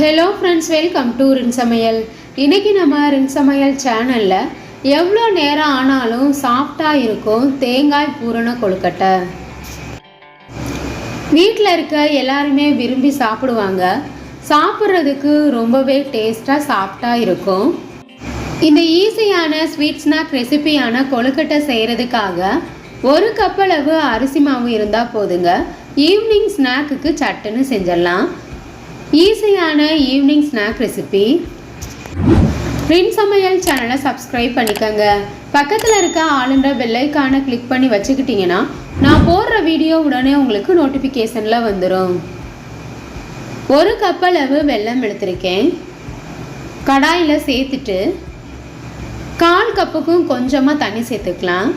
Hello friends welcome to ரின் சமையல் இன்றைக்கி நம்ம ரின் சமையல் சேனலில் எவ்வளோ நேரம் ஆனாலும் சாஃப்டாக இருக்கும் தேங்காய் பூரண கொழுக்கட்டை. வீட்டில் இருக்க எல்லாருமே விரும்பி சாப்பிடுவாங்க. சாப்பிட்றதுக்கு ரொம்பவே டேஸ்ட்டாக சாஃப்டாக இருக்கும். இந்த ஈஸியான ஸ்வீட் ஸ்நாக் ரெசிபியான கொழுக்கட்டை செய்கிறதுக்காக ஒரு கப்பளவு அரிசி மாவு இருந்தால் போதுங்க. ஈவினிங் ஸ்நாக்குக்கு சட்டுன்னு செஞ்சிடலாம். ஈஸியான ஈவினிங் ஸ்நாக் ரெசிபி. ரின் சமையல் சேனலை சப்ஸ்கிரைப் பண்ணிக்கோங்க. பக்கத்தில் இருக்க ஆளுன்ற பெல்லைக்கான கிளிக் பண்ணி வச்சுக்கிட்டிங்கன்னா நான் போடுற வீடியோ உடனே உங்களுக்கு நோட்டிஃபிகேஷனில் வந்துடும் ஒரு கப் அளவு வெல்லம் எடுத்திருக்கேன். கடாயில் சேர்த்துட்டு கால் கப்புக்கும் கொஞ்சமாக தண்ணி சேர்த்துக்கலாம்.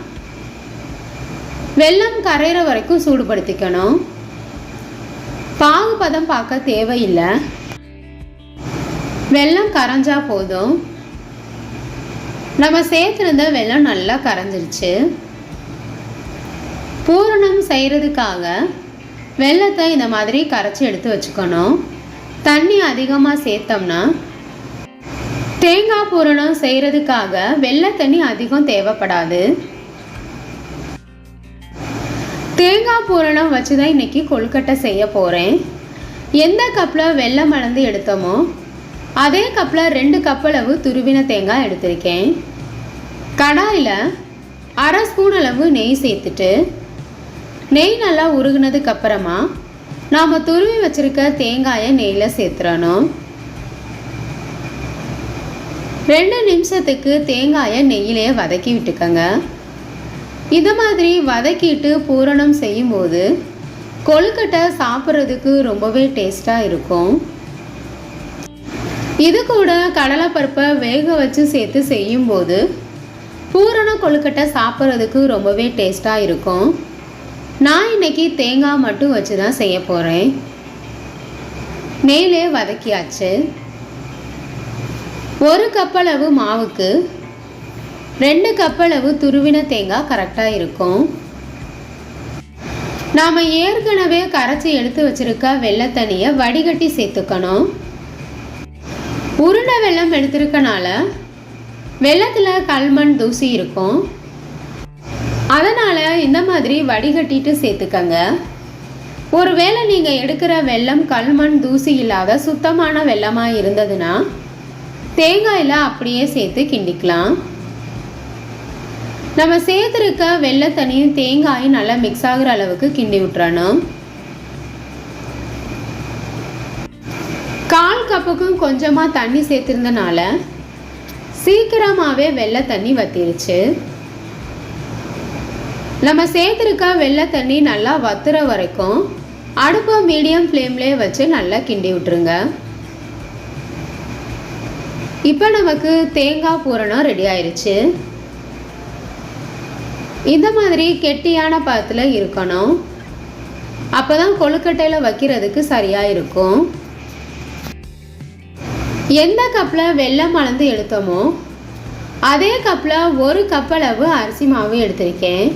வெல்லம் கரையிற வரைக்கும் சூடுபடுத்திக்கணும். பாகுபதம் பார்க்க தேவையில்லை. வெள்ளம் கரைஞ்சா போதும். நம்ம சேர்த்துருந்த வெள்ளம் நல்லா கரைஞ்சிருச்சு. பூரணம் செய்கிறதுக்காக வெள்ளத்தை இந்த மாதிரி கரைச்சி எடுத்து வச்சுக்கணும். தண்ணி அதிகமாக சேர்த்தோம்னா தேங்காய் பூரணம் செய்கிறதுக்காக வெள்ளை தண்ணி அதிகம் தேவைப்படாது. தேங்காய் பூரணம் வச்சு தான் இன்றைக்கி கொழுக்கட்டை செய்ய போகிறேன் எந்த கப்பில் வெள்ளம் அளந்து எடுத்தோமோ அதே கப்பில் ரெண்டு கப்பளவு துருவின தேங்காய் எடுத்திருக்கேன். கடாயில் அரை ஸ்பூன் அளவு நெய் சேர்த்துட்டு நெய் நல்லா உருகுனதுக்கு அப்புறமா நாம் துருவி வச்சுருக்க தேங்காயை நெய்யில் சேர்த்துறணும். ரெண்டு நிமிஷத்துக்கு தேங்காயை நெய்யிலே வதக்கி விட்டுக்கோங்க. இது மாதிரி வதக்கிட்டு பூரணம் செய்யும்போது கொழுக்கட்டை சாப்பிட்றதுக்கு ரொம்பவே டேஸ்ட்டாக இருக்கும். இது கூட கடலைப்பருப்பை வேக வச்சு சேர்த்து செய்யும்போது பூரண கொழுக்கட்டை சாப்பிட்றதுக்கு ரொம்பவே டேஸ்ட்டாக இருக்கும். நான் இன்னைக்கு தேங்காய் மட்டும் வச்சு தான் செய்ய போகிறேன் நெய்லே வதக்கியாச்சு. ஒரு கப்பளவு மாவுக்கு ரெண்டு கப்பளவு துருவின தேங்காய் கரெக்டாக இருக்கும். நாம் ஏற்கனவே கரைச்சி எடுத்து வச்சிருக்க வெள்ளத்தண்ணியை வடிகட்டி சேர்த்துக்கணும். உருண்டை வெள்ளம் எடுத்திருக்கனால வெள்ளத்தில் கல்மண் தூசி இருக்கும். அதனால் இந்த மாதிரி வடிகட்டிட்டு சேர்த்துக்கங்க. ஒருவேளை நீங்கள் எடுக்கிற வெள்ளம் கல்மண் தூசி இல்லாத சுத்தமான வெள்ளமாக இருந்ததுன்னா தேங்காயில் அப்படியே சேர்த்து கிண்டிக்கலாம். நம்ம சேர்த்துருக்க வெள்ளை தண்ணியும் தேங்காயும் நல்லா மிக்ஸ் ஆகுற அளவுக்கு கிண்டி விட்டுறணும். கால் கப்புக்கும் கொஞ்சமாக தண்ணி சேர்த்துருந்தனால சீக்கிரமாகவே வெள்ளை தண்ணி வத்திருச்சு. நம்ம சேர்த்துருக்க வெள்ளை தண்ணி நல்லா வத்துற வரைக்கும் அடுப்பை மீடியம் ஃப்ளேம்லேயே வச்சு நல்லா கிண்டி விட்டுருங்க. இப்போ நமக்கு தேங்காய் பூரணம் ரெடி ஆயிடுச்சு இந்த மாதிரி கெட்டியான பாத்தில் இருக்கணும். அப்போ தான் கொழுக்கட்டையில் வைக்கிறதுக்கு சரியாக இருக்கும். எந்த கப்பில் வெள்ளம் அளந்து எடுத்தோமோ அதே கப்பில் ஒரு கப்பளவு அரிசி மாவு எடுத்திருக்கேன்.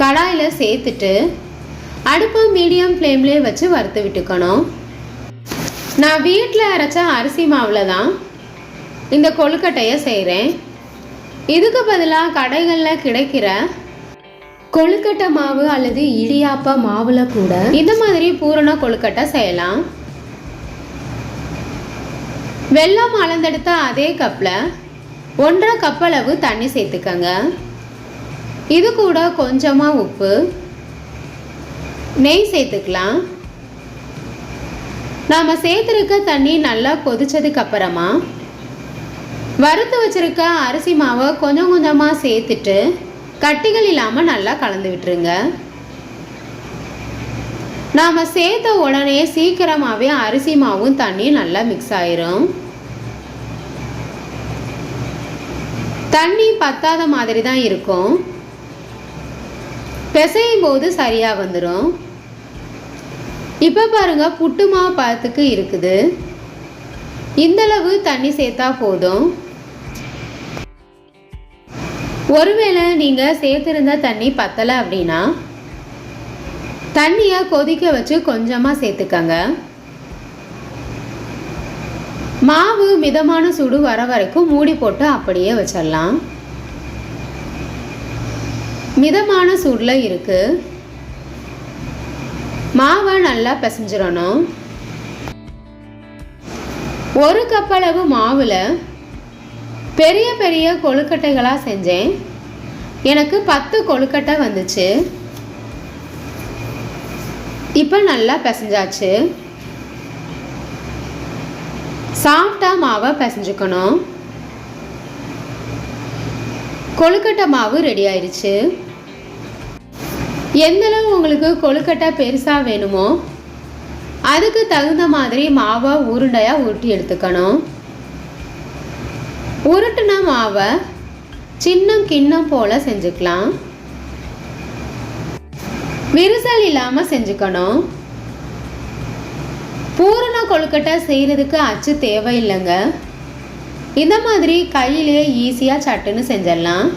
கடாயில் சேர்த்துட்டு அடுப்பை மீடியம் ஃப்ளேம்லேயே வச்சு வறுத்து விட்டுக்கணும். நான் வீட்டில் அரைச்ச அரிசி மாவில் தான் இந்த கொழுக்கட்டையை செய்கிறேன் இதுக்கு பதிலாக கடைகளில் கிடைக்கிற கொழுக்கட்டை மாவு அல்லது இடியாப்ப மாவில் கூட இந்த மாதிரி பூரண கொழுக்கட்டை செய்யலாம். வெள்ளம் அளந்தெடுத்த அதே கப்பில் ஒன்றரை கப் அளவு தண்ணி சேர்த்துக்கங்க. இது கூட கொஞ்சமாக உப்பு. நெய் சேர்த்துக்கலாம். நாம் சேர்த்துருக்க தண்ணி நல்லா கொதிச்சதுக்கு அப்புறமா வறுத்து வச்சிருக்க அரிசி மாவை கொஞ்சம் கொஞ்சமாக சேர்த்துட்டு கட்டிகள் இல்லாமல் நல்லா கலந்து விட்டுருங்க. நாம் சேர்த்த உடனே சீக்கிரமாகவே அரிசி மாவும் தண்ணியும் நல்லா மிக்ஸ் ஆயிரும். தண்ணி பத்தாத மாதிரி தான் இருக்கும். பிசையும் போது சரியாக வந்துடும் இப்போ பாருங்கள் புட்டு மாவு பழத்துக்கு இருக்குது. இந்தளவு தண்ணி சேர்த்தா போதும். ஒருவேளை நீங்கள் சேர்த்துருந்த தண்ணி பத்தலை அப்படின்னா தண்ணியை கொதிக்க வச்சு கொஞ்சமாக சேர்த்துக்கங்க. மாவு மிதமான சூடு வர வரைக்கும் மூடி போட்டு அப்படியே வச்சிடலாம். மிதமான சூடில் இருக்குது மாவை நல்லா பிசைஞ்சிடணும். ஒரு கப் அளவு மாவில் பெரிய பெரிய கொழுக்கட்டைகளாக செஞ்சேன். எனக்கு பத்து கொழுக்கட்டை வந்துச்சு. இப்போ நல்லா பிசைஞ்சாச்சு. சாஃப்டா மாவை பிசைஞ்சுக்கணும். கொழுக்கட்டை மாவு ரெடி ஆயிடுச்சு எந்தளவு உங்களுக்கு கொழுக்கட்டை பெருசாக வேணுமோ அதுக்கு தகுந்த மாதிரி மாவை உருண்டையாக உருட்டி எடுத்துக்கணும். உருட்டுன மாவை சின்னம் கிண்ணம் போல் செஞ்சுக்கலாம். விரிசல் இல்லாமல் செஞ்சுக்கணும். பூரண கொழுக்கட்டை செய்கிறதுக்கு அச்சு தேவையில்லைங்க. இந்த மாதிரி கையிலேயே ஈஸியாக சட்டுன்னு செஞ்சிடலாம்.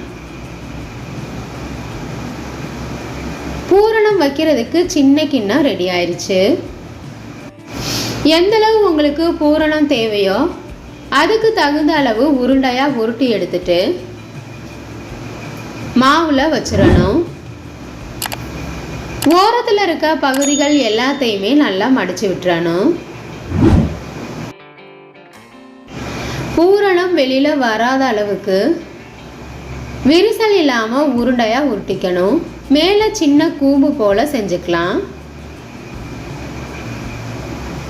பூரணம் வைக்கிறதுக்கு சின்ன கிண்ணம் ரெடி ஆயிடுச்சு எந்தளவு உங்களுக்கு பூரணம் தேவையோ அதுக்கு தகுந்த அளவு உருண்டையாக உருட்டி எடுத்துட்டு மாவில் வச்சிடணும் ஓரத்தில் இருக்க பகுதிகள் எல்லாத்தையுமே நல்லா மடிச்சு விட்டுறணும். பூரணம் வெளியில் வராத அளவுக்கு விரிசல் இல்லாமல் உருண்டையாக உருட்டிக்கணும். மேலே சின்ன கூம்பு போல் செஞ்சுக்கலாம்.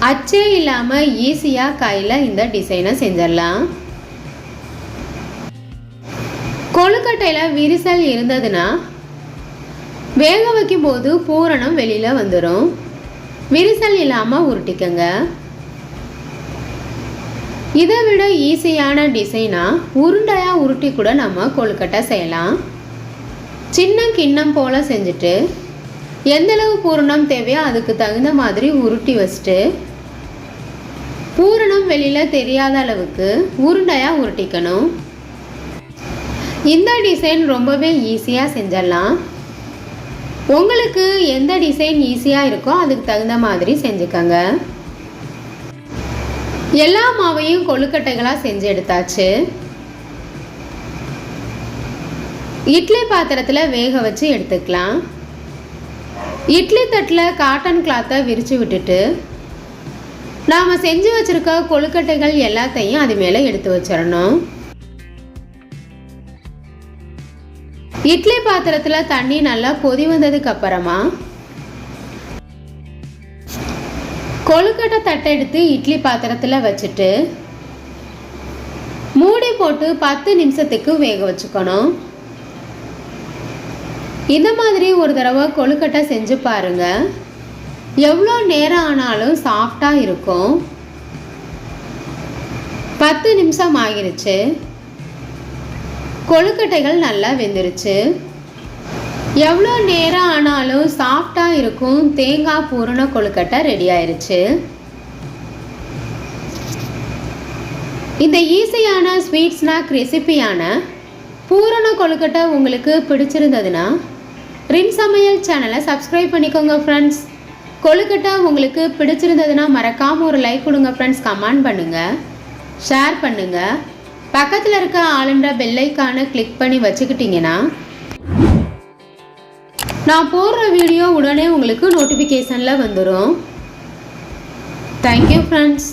அச்சே இல்லாமல் ஈஸியாக கையில் இந்த டிசைனை செஞ்சிடலாம். கொழுக்கட்டையில் விரிசல் இருந்ததுன்னா வேக வைக்கும்போது பூரணம் வெளியில் வந்துடும் விரிசல் இல்லாமல் உருட்டிக்கங்க. இதை விட ஈஸியான டிசைனாக உருண்டையாக உருட்டி கூட நம்ம கொழுக்கட்டை செய்யலாம். சின்ன கிண்ணம் போல் செஞ்சுட்டு எந்தளவு பூரணம் தேவையோ அதுக்கு தகுந்த மாதிரி உருட்டி வச்சுட்டு பூரணம் வெளியில் தெரியாத அளவுக்கு உருண்டையாக உருட்டிக்கணும். இந்த டிசைன் ரொம்பவே ஈஸியாக செஞ்சிடலாம். உங்களுக்கு எந்த டிசைன் ஈஸியாக இருக்கோ அதுக்கு தகுந்த மாதிரி செஞ்சுக்கோங்க. எல்லா மாவையும் கொழுக்கட்டைகளாக செஞ்சு எடுத்தாச்சு. இட்லி பாத்திரத்தில் வேக வச்சு எடுத்துக்கலாம். இட்லி தட்டில் காட்டன் கிளாத்தை விரித்து விட்டுட்டு நாம் செஞ்சு வச்சுருக்க கொழுக்கட்டைகள் எல்லாத்தையும் அது மேலே எடுத்து வச்சிடணும். இட்லி பாத்திரத்தில் தண்ணி நல்லா கொதி வந்ததுக்கு அப்புறமா கொழுக்கட்டை தட்டை எடுத்து இட்லி பாத்திரத்தில் வச்சுட்டு மூடி போட்டு பத்து நிமிஷத்துக்கு வேக வச்சுக்கணும். இந்த மாதிரி ஒரு தடவை கொழுக்கட்டை செஞ்சு பாருங்கள் எவ்வளோ நேரம் ஆனாலும் சாஃப்டாக இருக்கும்? பத்து நிமிஷம் ஆகிருச்சு. கொழுக்கட்டைகள் நல்லா வெந்துருச்சு. எவ்வளோ நேரம் ஆனாலும் சாஃப்டாக இருக்கும். தேங்காய் பூரண கொழுக்கட்டை ரெடி ஆயிருச்சு. இந்த ஈஸியான ஸ்வீட் ஸ்நாக் ரெசிபியான பூரண கொழுக்கட்டை உங்களுக்கு பிடிச்சிருந்ததுன்னா ரின் சமையல் சேனலை சப்ஸ்கிரைப் பண்ணிக்கோங்க ஃப்ரெண்ட்ஸ் கொழுக்கட்டை உங்களுக்கு பிடிச்சிருந்ததுன்னா மறக்காமல் ஒரு லைக் கொடுங்க ஃப்ரெண்ட்ஸ் கமெண்ட் பண்ணுங்கள் ஷேர் பண்ணுங்கள் பக்கத்தில் இருக்க ஆளுன்ற பெல்லைக்கான கிளிக் பண்ணி வச்சுக்கிட்டிங்கன்னா நான் போடுற வீடியோ உடனே உங்களுக்கு நோட்டிஃபிகேஷனில் வந்துடும் தேங்க்யூ ஃப்ரெண்ட்ஸ்